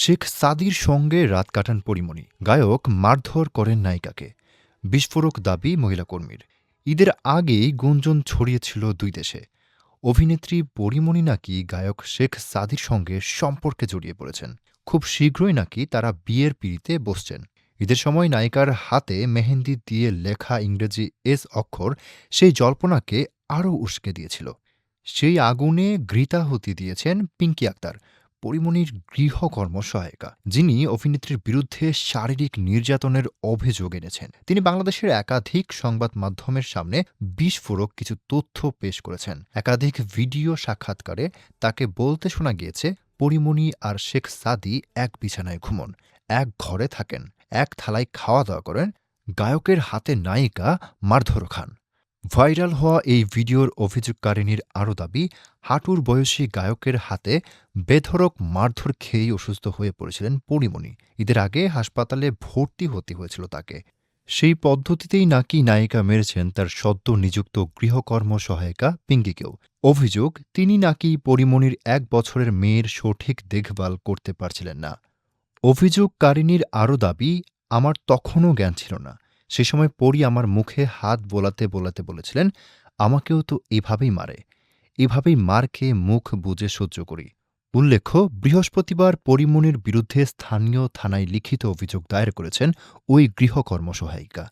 শেখ সাদির সঙ্গে রাত কাটান পরিমণি। গায়ক মারধর করেন নায়িকাকে। বিস্ফোরক দাবি মহিলা কর্মীর। ঈদের আগেই গুঞ্জন ছড়িয়েছিল দুই দেশে। অভিনেত্রী পরিমণি নাকি গায়ক শেখ সাদির সঙ্গে সম্পর্কে জড়িয়ে পড়েছেন। খুব শীঘ্রই নাকি তারা বিয়ের পিড়িতে বসছেন। ঈদের সময় নায়িকার হাতে মেহেন্দি দিয়ে লেখা ইংরেজি এস অক্ষর সেই জল্পনাকে আরও উস্কে দিয়েছিল। সেই আগুনে ঘৃতাহুতি দিয়েছেন পিঙ্কি আক্তার। পরিমণির গৃহকর্ম সহায়িকা যিনি অভিনেত্রীর বিরুদ্ধে শারীরিক নির্যাতনের অভিযোগ এনেছেন। তিনি বাংলাদেশের একাধিক সংবাদ মাধ্যমের সামনে বিস্ফোরক কিছু তথ্য পেশ করেছেন। একাধিক ভিডিও সাক্ষাৎকারে তাকে বলতে শোনা গিয়েছে, পরিমণি আর শেখ সাদি এক বিছানায় ঘুমন, এক ঘরে থাকেন, এক থালায় খাওয়া দাওয়া করেন, গায়কের হাতে নায়িকা মারধর খান। ভাইরাল হওয়া এই ভিডিওর অভিযোগকারিনীর আরও দাবি, হাঁটুর বয়সী গায়কের হাতে বেধড়ক মারধর খেয়েই অসুস্থ হয়ে পড়েছিলেন পরিমণি। ঈদের আগে হাসপাতালে ভর্তি হতে হয়েছিল তাকে। সেই পদ্ধতিতেই নাকি নায়িকা মেরেছেন তার সদ্য নিযুক্ত গৃহকর্ম সহায়িকা পিঙ্কিকেও অভিযোগ, তিনি নাকি পরিমণির এক বছরের মেয়ের সঠিক দেখভাল করতে পারছিলেন না। অভিযোগকারিনীর আরও দাবি, আমার তখনও জ্ঞান ছিল না। সে সময় পরি আমার মুখে হাত বোলাতে বোলাতে বলেছিলেন, আমাকেও তো এভাবেই মারে। এভাবেই মার খেয়ে মুখ বুঝে সহ্য করি। উল্লেখ্য, বৃহস্পতিবার পরিমনির বিরুদ্ধে স্থানীয় থানায় লিখিত অভিযোগ দায়ের করেছেন ওই গৃহকর্ম সহায়িকা